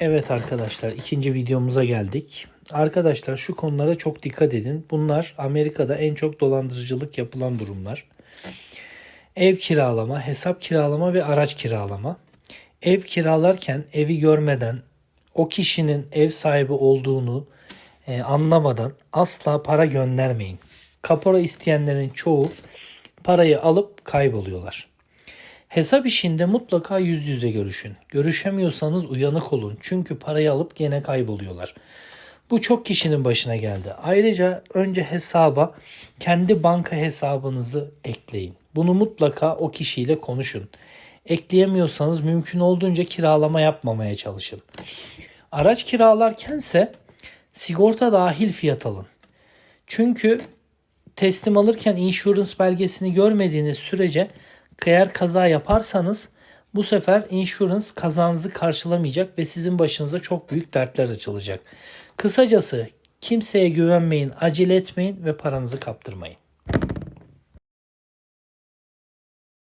Evet arkadaşlar ikinci videomuza geldik. Arkadaşlar şu konulara çok dikkat edin. Bunlar Amerika'da en çok dolandırıcılık yapılan durumlar. Ev kiralama, hesap kiralama ve araç kiralama. Ev kiralarken evi görmeden o kişinin ev sahibi olduğunu e, anlamadan asla para göndermeyin. Kapora isteyenlerin çoğu parayı alıp kayboluyorlar. Hesap işinde mutlaka yüz yüze görüşün. Görüşemiyorsanız uyanık olun. Çünkü parayı alıp gene kayboluyorlar. Bu çok kişinin başına geldi. Ayrıca önce hesaba kendi banka hesabınızı ekleyin. Bunu mutlaka o kişiyle konuşun. Ekleyemiyorsanız mümkün olduğunca kiralama yapmamaya çalışın. Araç kiralarkense sigorta dahil fiyat alın. Çünkü teslim alırken insurance belgesini görmediğiniz sürece eğer kaza yaparsanız bu sefer insurance kazanızı karşılamayacak ve sizin başınıza çok büyük dertler açılacak. Kısacası kimseye güvenmeyin, acele etmeyin ve paranızı kaptırmayın.